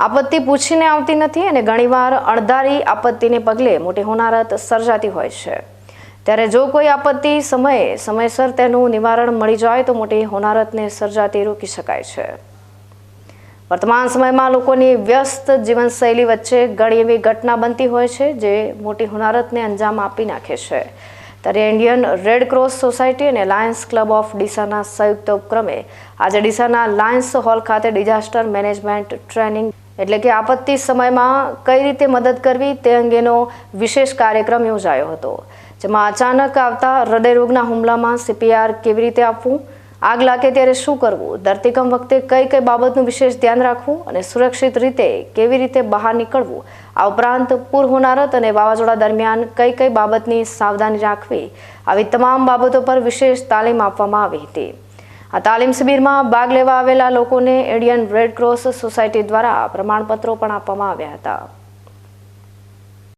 આપત્તિ પૂછીને આવતી નથી અને ઘણીવાર અણધારી આપત્તિને પગલે મોટી હોનારત સર્જાતી હોય છે. ત્યારે જો કોઈ આપત્તિ સમયે સમયસર તેનું નિવારણ મળી જાય તો મોટી હોનારતને સર્જાતી રોકી શકાય છે. વર્તમાન સમયમાં લોકોની વ્યસ્ત જીવનશૈલી વચ્ચે ઘણી એવી ઘટના બનતી હોય છે જે મોટી હોનારતને અંજામ આપી નાખે છે. ત્યારે ઇન્ડિયન રેડ ક્રોસ સોસાયટી અને લાયન્સ ક્લબ ઓફ ડીસાના સંયુક્ત ઉપક્રમે આજે ડીસાના લાયન્સ હોલ ખાતે ડિઝાસ્ટર મેનેજમેન્ટ ટ્રેનિંગ એટલે કે આપત્તિ સમયમાં કઈ રીતે મદદ કરવી તે અંગેનો વિશેષ કાર્યક્રમ યોજાયો હતો, જેમાં અચાનક આવતા હૃદયરોગના હુમલામાં સીપીઆર કેવી રીતે આપવું, આગ લાગે ત્યારે શું કરવું, ધરતીકંપ વખતે કઈ કઈ બાબતનું વિશેષ ધ્યાન રાખવું અને સુરક્ષિત રીતે કેવી રીતે બહાર નીકળવું, આ ઉપરાંત પૂર હોનારત અને વાવાઝોડા દરમિયાન કઈ કઈ બાબતની સાવધાની રાખવી, આવી તમામ બાબતો પર વિશેષ તાલીમ આપવામાં આવી હતી. આ તાલીમ શિબિરમાં ભાગ લેવા આવેલા લોકોને ઇન્ડિયન રેડ ક્રોસ સોસાયટી દ્વારા પ્રમાણપત્રો પણ આપવામાં આવ્યા હતા.